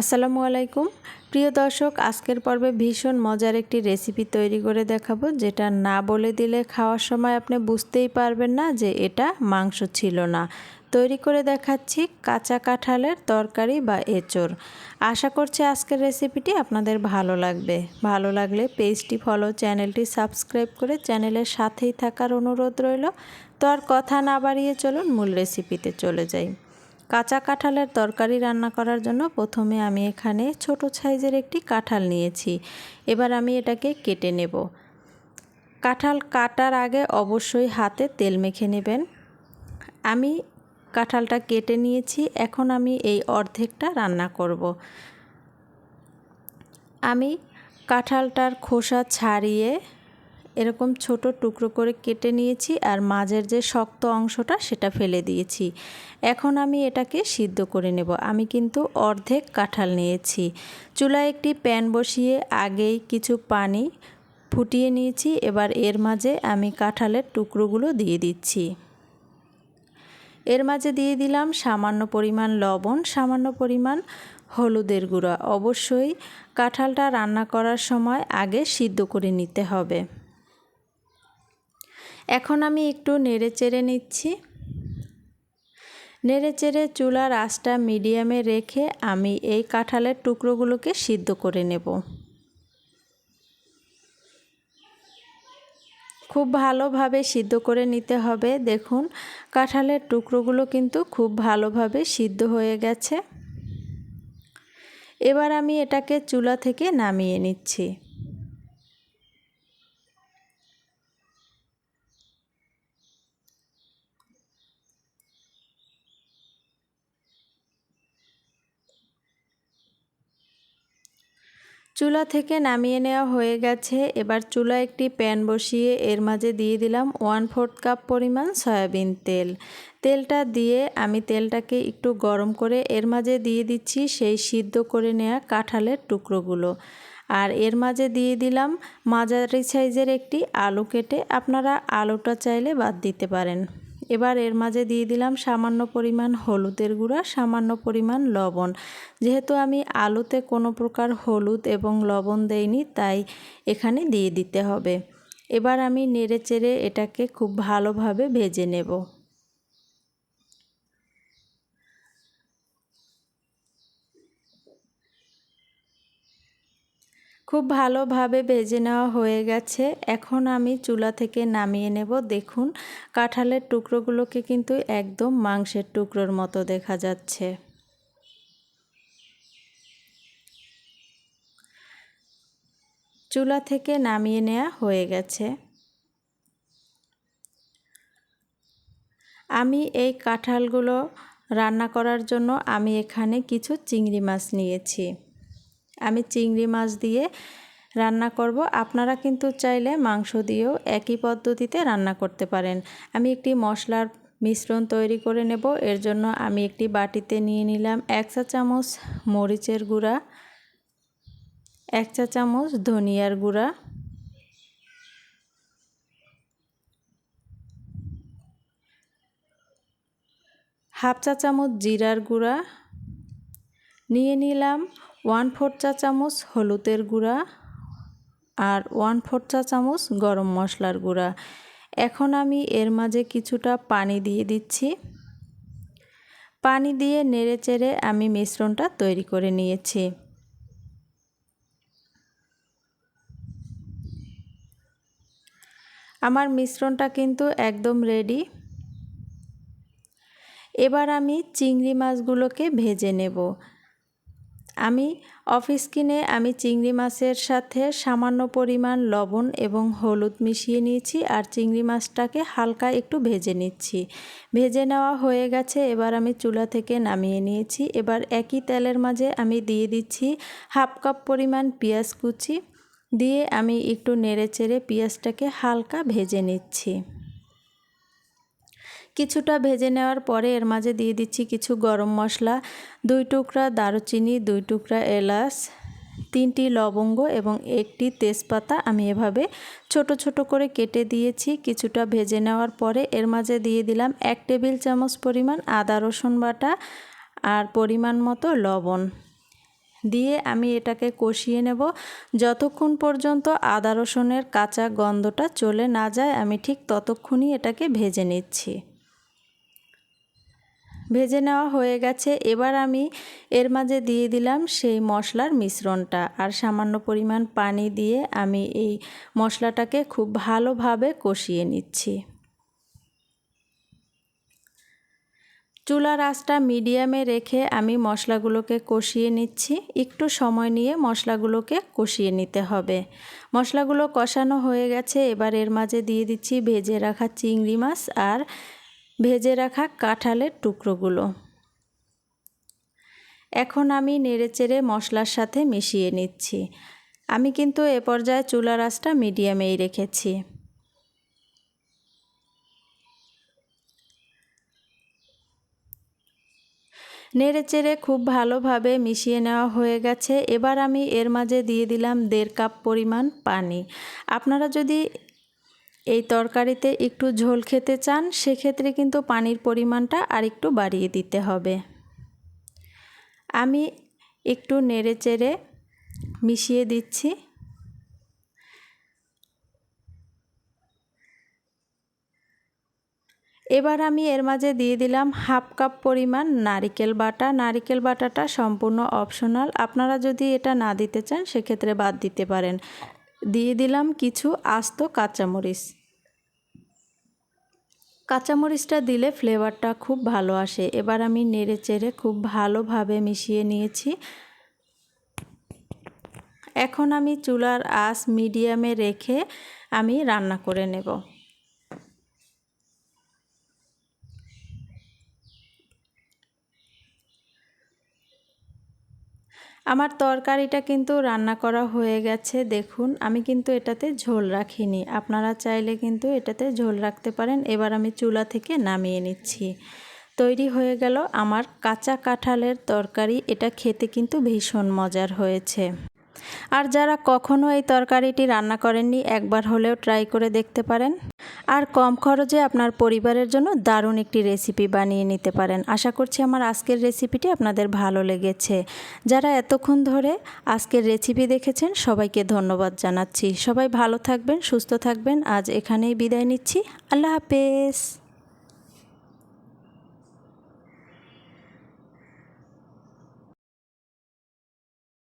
আসসালামু আলাইকুম। প্রিয় দর্শক, আজকের পর্বে ভীষণ মজার একটি রেসিপি তৈরি করে দেখাবো, যেটা না বলে দিলে খাওয়ার সময় আপনি বুঝতেই পারবেন না যে এটা মাংস ছিল না। তৈরি করে দেখাচ্ছি কাঁচা কাঁঠালের তরকারি বা এঁচড় আশা করছি আজকের রেসিপিটি আপনাদের ভালো লাগবে। ভালো লাগলে পেজটি ফলো চ্যানেলটি সাবস্ক্রাইব করে চ্যানেলের সাথেই থাকার অনুরোধ রইল। তো আর কথা না বাড়িয়ে চলুন, মূল রেসিপিতে চলে যাই। কাঁচা কাঁঠালের তরকারি রান্না করার জন্য প্রথমে আমি এখানে ছোট সাইজের একটি কাঁঠাল নিয়েছি। এবার আমি এটাকে কেটে নেব। কাঁঠাল কাটার আগে অবশ্যই হাতে তেল মেখে নেবেন। আমি কাঁঠালটা কেটে নিয়েছি, এখন আমি এই অর্ধেকটা রান্না করব। আমি কাঁঠালটার খোসা ছাড়িয়ে এরকম ছোট টুকরো করে কেটে নিয়েছি আর মাঝের যে শক্ত অংশটা সেটা ফেলে দিয়েছি। এখন আমি এটাকে সিদ্ধ করে নেব। আমি কিন্তু অর্ধেক কাঁঠাল নিয়েছি। চুলায় একটি প্যান বসিয়ে আগেই কিছু পানি ফুটিয়ে নিয়েছি। এবার এর মাঝে আমি কাঁঠালের টুকরোগুলো দিয়ে দিচ্ছি। এর মাঝে দিয়ে দিলাম সামান্য পরিমাণ লবণ, সামান্য পরিমাণ হলুদের গুঁড়া। অবশ্যই কাঁঠালটা রান্না করার সময় আগে সিদ্ধ করে নিতে হবে। এখন আমি একটু নেড়ে চেড়ে নিচ্ছি। নেড়ে চেড়ে চুলার আঁচটা মিডিয়ামে রেখে আমি এই কাঁঠালের টুকরোগুলোকে সিদ্ধ করে নেব। খুব ভালোভাবে সিদ্ধ করে নিতে হবে। দেখুন, কাঁঠালের টুকরোগুলো কিন্তু খুব ভালোভাবে সিদ্ধ হয়ে গেছে। এবার আমি এটাকে চুলা থেকে নামিয়ে নিচ্ছি। চুলা থেকে নামিয়ে নেওয়া হয়ে গেছে। এবার চুলা একটি প্যান বসিয়ে এর মাঝে দিয়ে দিলাম ওয়ান ফোর্থ কাপ পরিমাণ সয়াবিন তেল। তেলটা দিয়ে আমি তেলটাকে একটু গরম করে এর মাঝে দিয়ে দিচ্ছি সেই সিদ্ধ করে নেওয়া কাঁঠালের টুকরোগুলো। আর এর মাঝে দিয়ে দিলাম মাঝারি সাইজের একটি আলু কেটে। আপনারা আলুটা চাইলে বাদ দিতে পারেন। এবার এর মাঝে দিয়ে দিলাম সামান্য পরিমাণ হলুদের গুঁড়া, সামান্য পরিমাণ লবণ। যেহেতু আমি আলুতে কোনো প্রকার হলুদ এবং লবণ দেইনি, তাই এখানে দিয়ে দিতে হবে। এবার আমি নেড়ে চেড়ে এটাকে খুব ভালোভাবে ভেজে নেব। খুব ভালোভাবে ভেজে নেওয়া হয়ে গেছে। এখন আমি চুলা থেকে নামিয়ে নেব। দেখুন, কাঁঠালের টুকরোগুলোকে কিন্তু একদম মাংসের টুকরোর মতো দেখা যাচ্ছে। চুলা থেকে নামিয়ে নেওয়া হয়ে গেছে। আমি এই কাঁঠালগুলো রান্না করার জন্য আমি এখানে কিছু চিংড়ি মাছ নিয়েছি। আমি চিংড়ি মাছ দিয়ে রান্না করব। আপনারা কিন্তু চাইলে মাংস দিয়েও একই পদ্ধতিতে রান্না করতে পারেন। আমি একটি মশলার মিশ্রণ তৈরি করে নেব। এর জন্য আমি একটি বাটিতে নিয়ে নিলাম এক চা চামচ মরিচের গুঁড়া, এক চা চামচ ধনিয়ার গুঁড়া, হাফ চা চামচ জিরার গুঁড়া, নিয়ে নিলাম ওয়ান ফোর চা চামচ হলুদের গুঁড়া আর ওয়ান ফোর চা চামচ গরম মশলার গুঁড়া। এখন আমি এর মাঝে কিছুটা পানি দিয়ে দিচ্ছি। পানি দিয়ে নেড়ে চেড়ে আমি মিশ্রণটা তৈরি করে নিয়েছি। আমার মিশ্রণটা কিন্তু একদম রেডি। এবার আমি চিংড়ি মাছগুলোকে ভেজে নেব। আমি অফিস কিনে আমি চিংড়ি মাছের সাথে সামান্য পরিমাণ লবণ এবং হলুদ মিশিয়ে নিয়েছি আর চিংড়ি মাছটাকে হালকা একটু ভেজে নিচ্ছি। ভেজে নেওয়া হয়ে গেছে, এবার আমি চুলা থেকে নামিয়ে নিয়েছি। এবার একই তেলের মাঝে আমি দিয়ে দিচ্ছি হাফ কাপ পরিমাণ পেঁয়াজ কুচি। দিয়ে আমি একটু নেড়ে চেড়ে পেঁয়াজটাকে হালকা ভেজে নিচ্ছি। কিছুটা ভেজে নেওয়ার পরে এর মাঝে দিয়ে দিচ্ছি কিছু গরম মশলা, দুই টুকরা দারুচিনি, দুই টুকরা এলাচ, তিনটি লবঙ্গ এবং একটি তেজপাতা। আমি এভাবে ছোট ছোট করে কেটে দিয়েছি। কিছুটা ভেজে নেওয়ার পরে এর মাঝে দিয়ে দিলাম এক টেবিল চামচ পরিমাণ আদা, রসুন বাটা আর পরিমাণ মতো লবণ। দিয়ে আমি এটাকে কষিয়ে নেব। যতক্ষণ পর্যন্ত আদা, রসুনের কাঁচা গন্ধটা চলে না যায়, আমি ঠিক ততক্ষণই এটাকে ভেজে নিচ্ছি। ভেজে নেওয়া হয়ে গেছে। এবার আমি এর মাঝে দিয়ে দিলাম সেই মশলার মিশ্রণটা। আর সামান্য পরিমাণ পানি দিয়ে আমি এই মশলাটাকে খুব ভালোভাবে কষিয়ে নিচ্ছি। চুলার আঁচটা মিডিয়ামে রেখে আমি মশলাগুলোকে কষিয়ে নিচ্ছি। একটু সময় নিয়ে মশলাগুলোকে কষিয়ে নিতে হবে। মশলাগুলো কষানো হয়ে গেছে। এবার এর মাঝে দিয়ে দিচ্ছি ভেজে রাখা চিংড়ি মাছ আর ভেজে রাখা কাঁঠালের টুকরোগুলো। এখন আমি নেড়েচেড়ে মশলার সাথে মিশিয়ে নিচ্ছি। আমি কিন্তু এ পর্যায়ে চুলার আঁচটা মিডিয়ামেই রেখেছি। নেড়েচেড়ে খুব ভালোভাবে মিশিয়ে নেওয়া হয়ে গেছে। এবার আমি এর মাঝে দিয়ে দিলাম দেড় কাপ পরিমাণ পানি। আপনারা যদি এই তরকারিতে একটু ঝোল খেতে চান, সেক্ষেত্রে কিন্তু পানির পরিমাণটা আর একটু বাড়িয়ে দিতে হবে। আমি একটু নেড়ে চেড়ে মিশিয়ে দিচ্ছি। এবার আমি এর মাঝে দিয়ে দিলাম হাফ কাপ পরিমাণ নারিকেল বাটা। নারিকেল বাটাটা সম্পূর্ণ অপশনাল আপনারা যদি এটা না দিতে চান, সেক্ষেত্রে বাদ দিতে পারেন। দিয়ে দিলাম কিছু আস্ত কাঁচামরিচ। কাঁচামরিচটা দিলে ফ্লেভারটা খুব ভালো আসে। এবার আমি নেড়ে চেড়ে খুব ভালোভাবে মিশিয়ে নিয়েছি। এখন আমি চুলার আঁচ মিডিয়ামে রেখে আমি রান্না করে নেব। আমার তরকারিটা কিন্তু রান্না করা হয়ে গেছে, দেখুন। আমি কিন্তু এটাতে ঝোল রাখিনি। আপনারা চাইলে কিন্তু এটাতে ঝোল রাখতে পারেন। এবার আমি চুলা থেকে নামিয়ে নিচ্ছি। তৈরি হয়ে গেল আমার কাঁচা কাঁঠালের তরকারি। এটা খেতে কিন্তু ভীষণ মজার হয়েছে। আর যারা কখনো এই তরকারিটি রান্না করেননি, একবার হলেও ট্রাই করে দেখতে পারেন। আর কম খরচে আপনার পরিবারের জন্য দারুণ একটি রেসিপি বানিয়ে নিতে পারেন। আশা করছি আমার আজকের রেসিপিটি আপনাদের ভালো লেগেছে। যারা এতক্ষণ ধরে আজকের রেসিপি দেখেছেন, সবাইকে ধন্যবাদ জানাচ্ছি। সবাই ভালো থাকবেন, সুস্থ থাকবেন। আজ এখানেই বিদায় নিচ্ছি। আল্লাহ হাফেজ।